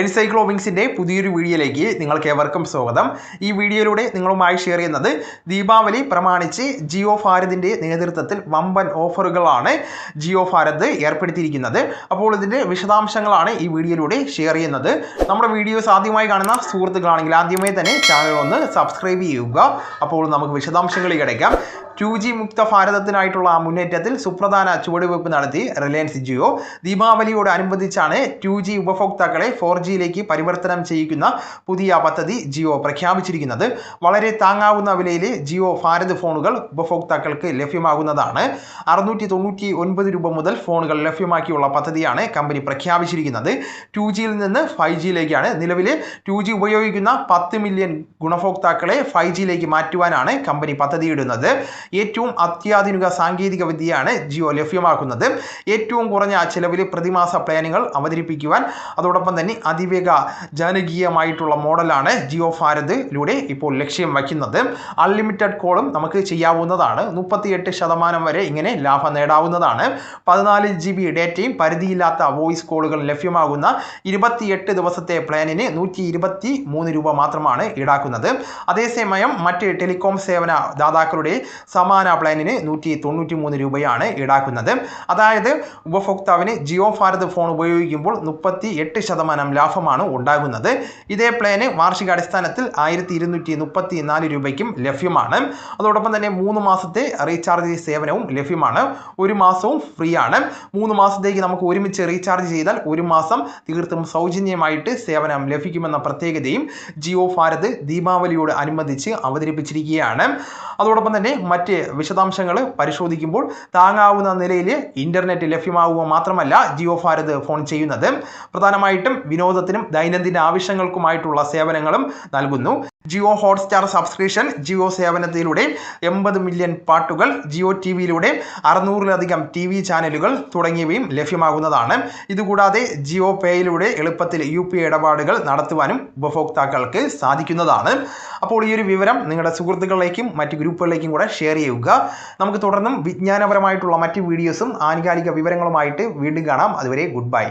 എൻസൈക്ലോവിങ്സിന്റെ പുതിയൊരു വീഡിയോയിലേക്ക് നിങ്ങൾക്ക് ഏവർക്കും സ്വാഗതം. ഈ വീഡിയോയിലൂടെ നിങ്ങളുമായി ഷെയർ ചെയ്യുന്നത് ദീപാവലി പ്രമാണിച്ച് ജിയോ ഭാരതിന്റെ നേതൃത്വത്തിൽ വമ്പൻ ഓഫറുകളാണ് ജിയോ ഭാരത് ഏർപ്പെടുത്തിയിരിക്കുന്നത്. അപ്പോൾ ഇതിന്റെ വിശദാംശങ്ങളാണ് ഈ വീഡിയോയിലൂടെ ഷെയർ ചെയ്യുന്നത്. നമ്മുടെ വീഡിയോസ് ആദ്യമായി കാണുന്ന സുഹൃത്തുക്കളാണെങ്കിൽ ആദ്യമായി തന്നെ ചാനൽ ഒന്ന് സബ്സ്ക്രൈബ് ചെയ്യുക. അപ്പോൾ നമുക്ക് വിശദാംശങ്ങളിൽ കിടക്കാം ടു ജി മുക്ത ഭാരതത്തിനായിട്ടുള്ള മുന്നേറ്റത്തിൽ സുപ്രധാന ചുവടുവയ്പ് നടത്തി റിലയൻസ് ജിയോ. ദീപാവലിയോടനുബന്ധിച്ചാണ് ടു ജി ഉപഭോക്താക്കളെ ഫോർ ജിയിലേക്ക് പരിവർത്തനം ചെയ്യിക്കുന്ന പുതിയ പദ്ധതി ജിയോ പ്രഖ്യാപിച്ചിരിക്കുന്നത്. വളരെ താങ്ങാവുന്ന വിലയിൽ ജിയോ ഭാരത് ഫോണുകൾ ഉപഭോക്താക്കൾക്ക് ലഭ്യമാകുന്നതാണ്. അറുന്നൂറ്റി തൊണ്ണൂറ്റി ഒൻപത് രൂപ മുതൽ ഫോണുകൾ ലഭ്യമാക്കിയുള്ള പദ്ധതിയാണ് കമ്പനി പ്രഖ്യാപിച്ചിരിക്കുന്നത്. ടു ജിയിൽ നിന്ന് ഫൈവ് ജിയിലേക്കാണ് നിലവിൽ ടു ജി ഉപയോഗിക്കുന്ന പത്ത് മില്യൺ ഗുണഭോക്താക്കളെ ഫൈവ് ജിയിലേക്ക് മാറ്റുവാനാണ് കമ്പനി പദ്ധതിയിടുന്നത്. ഏറ്റവും അത്യാധുനിക സാങ്കേതിക വിദ്യയാണ് ജിയോ ലഭ്യമാക്കുന്നത്. ഏറ്റവും കുറഞ്ഞ ചിലവിൽ പ്രതിമാസ പ്ലാനുകൾ അവതരിപ്പിക്കുവാൻ അതോടൊപ്പം തന്നെ അതിവേഗ ജനകീയമായിട്ടുള്ള മോഡലാണ് ജിയോ ഭാരതിലൂടെ ഇപ്പോൾ ലക്ഷ്യം വയ്ക്കുന്നത്. അൺലിമിറ്റഡ് കോളും നമുക്ക് ചെയ്യാവുന്നതാണ്. മുപ്പത്തിയെട്ട് ശതമാനം വരെ ഇങ്ങനെ ലാഭം നേടാവുന്നതാണ്. പതിനാല് ജി ബി ഡേറ്റയും പരിധിയില്ലാത്ത വോയിസ് കോളുകൾ ലഭ്യമാകുന്ന ഇരുപത്തിയെട്ട് ദിവസത്തെ പ്ലാനിന് നൂറ്റി ഇരുപത്തി മൂന്ന് രൂപ മാത്രമാണ് ഈടാക്കുന്നത്. അതേസമയം മറ്റ് ടെലികോം സേവന ദാതാക്കളുടെ സമാന പ്ലാനിന് നൂറ്റി തൊണ്ണൂറ്റി മൂന്ന് രൂപയാണ് ഈടാക്കുന്നത്. അതായത് ഉപഭോക്താവിന് ജിയോ ഭാരത് ഫോൺ ഉപയോഗിക്കുമ്പോൾ മുപ്പത്തി എട്ട് ശതമാനം ലാഭമാണ് ഉണ്ടാകുന്നത്. ഇതേ പ്ലാന് വാർഷികാടിസ്ഥാനത്തിൽ ആയിരത്തി ഇരുന്നൂറ്റി മുപ്പത്തി നാല് രൂപയ്ക്കും ലഭ്യമാണ്. അതോടൊപ്പം തന്നെ മൂന്ന് മാസത്തെ റീചാർജ് സേവനവും ലഭ്യമാണ്. ഒരു മാസവും ഫ്രീ ആണ് മൂന്ന് മാസത്തേക്ക് നമുക്ക് ഒരുമിച്ച് റീചാർജ് ചെയ്താൽ ഒരു മാസം തീർത്തും സൗജന്യമായിട്ട് സേവനം ലഭിക്കുമെന്ന പ്രത്യേകതയും ജിയോ ഭാരത് ദീപാവലിയോട് അനുബന്ധിച്ച് അവതരിപ്പിച്ചിരിക്കുകയാണ്. അതോടൊപ്പം തന്നെ മറ്റ് വിശദാംശങ്ങൾ പരിശോധിക്കുമ്പോൾ താങ്ങാവുന്ന നിലയിൽ ഇന്റർനെറ്റ് ലഭ്യമാവുക മാത്രമല്ല ജിയോ ഭാരത് ഫോൺ ചെയ്യുന്നത്. പ്രധാനമായിട്ടും വിനോദത്തിനും ദൈനംദിന ആവശ്യങ്ങൾക്കുമായിട്ടുള്ള സേവനങ്ങളും നൽകുന്നു. ജിയോ ഹോട്ട്സ്റ്റാർ സബ്സ്ക്രിപ്ഷൻ ജിയോ സേവനത്തിലൂടെ എൺപത് മില്യൺ പാട്ടുകൾ ജിയോ ടി വിയിലൂടെ അറുന്നൂറിലധികം ടി വി ചാനലുകൾ തുടങ്ങിയവയും ലഭ്യമാകുന്നതാണ്. ഇതുകൂടാതെ ജിയോ പേയിലൂടെ എളുപ്പത്തിൽ യു പി ഇടപാടുകൾ നടത്തുവാനും ഉപഭോക്താക്കൾക്ക് സാധിക്കുന്നതാണ്. അപ്പോൾ ഈ ഒരു വിവരം നിങ്ങളുടെ സുഹൃത്തുക്കളിലേക്കും മറ്റ് ഗ്രൂപ്പുകളിലേക്കും കൂടെ ഷെയർ ചെയ്യുക. നമുക്ക് തുടർന്നും വിജ്ഞാനപരമായിട്ടുള്ള മറ്റ് വീഡിയോസും ആനുകാലിക വിവരങ്ങളുമായിട്ട് വീണ്ടും കാണാം. അതുവരെ ഗുഡ് ബൈ.